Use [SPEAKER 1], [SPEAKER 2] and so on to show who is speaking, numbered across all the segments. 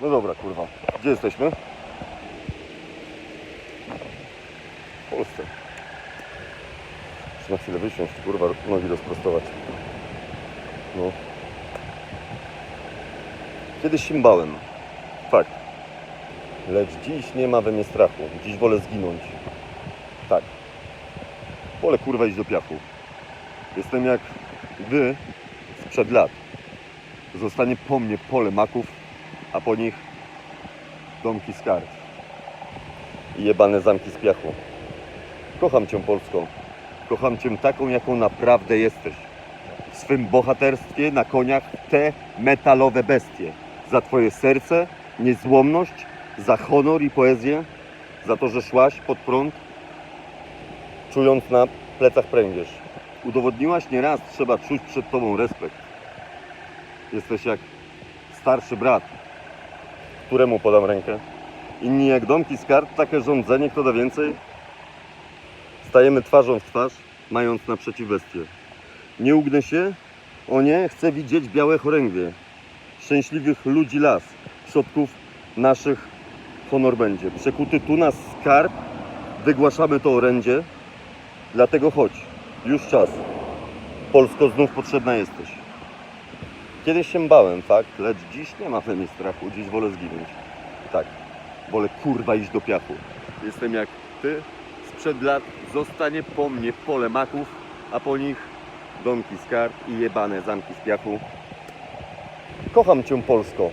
[SPEAKER 1] No dobra, kurwa. Gdzie jesteśmy? W Polsce. Muszę na chwilę wysiąść, kurwa, nogi rozprostować. No. Kiedyś się bałem. Fakt. Lecz dziś nie ma we mnie strachu. Dziś wolę zginąć. Tak. Wolę kurwa iść do piachu. Jestem jak wy sprzed lat. Zostanie po mnie pole maków, a po nich domki z kart. I jebane zamki z piachu. Kocham Cię Polsko. Kocham Cię taką, jaką naprawdę jesteś. W swym bohaterstwie na koniach te metalowe bestie. Za Twoje serce, niezłomność, za honor i poezję, za to, że szłaś pod prąd, czując na plecach pręgierz. Udowodniłaś nieraz, trzeba czuć przed Tobą respekt. Jesteś jak starszy brat, któremu podam rękę. Inni jak domki z kart, takie rządzenie, kto da więcej? Stajemy twarzą w twarz, mając naprzeciw bestie. Nie ugnę się, o nie, chcę widzieć białe choręgwie. Szczęśliwych ludzi las, przodków naszych honor będzie. Przekuty tu nas skarb, wygłaszamy to orędzie, dlatego chodź, już czas. Polsko znów potrzebna jesteś. Kiedyś się bałem, fakt, lecz dziś nie ma we mnie strachu, dziś wolę zginąć. Tak, wolę kurwa iść do piachu. Jestem jak ty, sprzed lat zostanie po mnie pole maków, a po nich domki z kart i jebane zamki z piachu. Kocham Cię Polsko.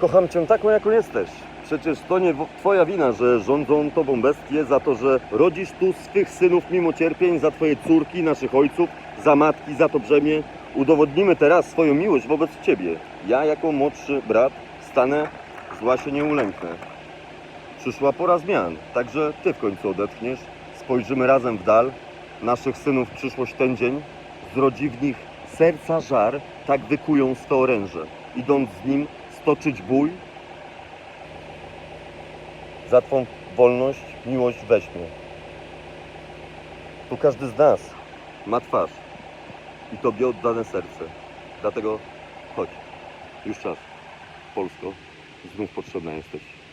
[SPEAKER 1] Kocham Cię taką, jaką jesteś. Przecież to nie wo- Twoja wina, że rządzą Tobą bestie za to, że rodzisz tu swych synów mimo cierpień, za Twoje córki, naszych ojców, za matki, za to brzemię. Udowodnimy teraz swoją miłość wobec Ciebie. Ja jako młodszy brat stanę, zła się nie ulęknę. Przyszła pora zmian, także Ty w końcu odetchniesz. Spojrzymy razem w dal. Naszych synów przyszłość ten dzień. Zrodzi w nich serca żar, tak wykują swe oręże. Idąc z nim stoczyć bój, za Twą wolność, miłość weźmie. Tu każdy z nas ma twarz i Tobie oddane serce. Dlatego chodź, już czas. Polsko, znów potrzebna jesteś.